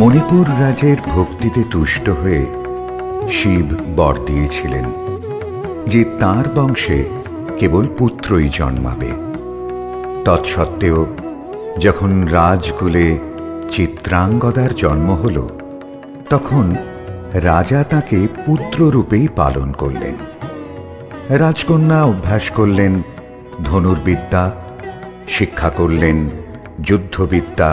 মণিপুর রাজের ভক্তিতে তুষ্ট হয়ে শিব বর দিয়েছিলেন, যে তার বংশে কেবল পুত্রই জন্মাবে। তৎসত্ত্বেও যখন রাজকুলে চিত্রাঙ্গদার জন্ম হল, তখন রাজা তাকে পুত্ররূপেই পালন করলেন। রাজকন্যা অভ্যাস করলেন, ধনুর্বিদ্যা, শিক্ষা করলেন, যুদ্ধবিদ্যা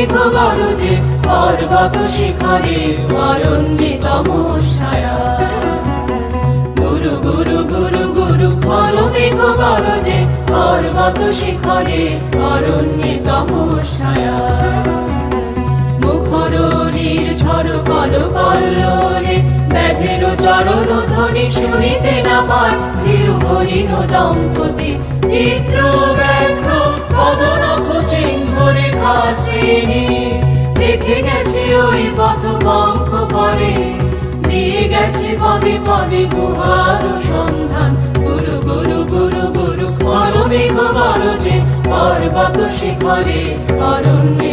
মেঘ গরজে পর্বত শিখরে অরণ্যে তমসায়া গুরু গুরু গুরু গুরু ঘন মেঘ গরজে পর্বত শিখরে অরণ্যে তমসায়া মুখর ঝড় কল কল্লোলে ব্যাধের চরণ ধ্বনি শুনিতে না পায় দেখে গেছে ওই পথ বঙ্ক পরে। দিয়ে গেছে পদে পদে গুহার সন্ধান। গুরু গুরু গুরু গুরু মেঘ যে, পর্বত শিখরে অরণ্যে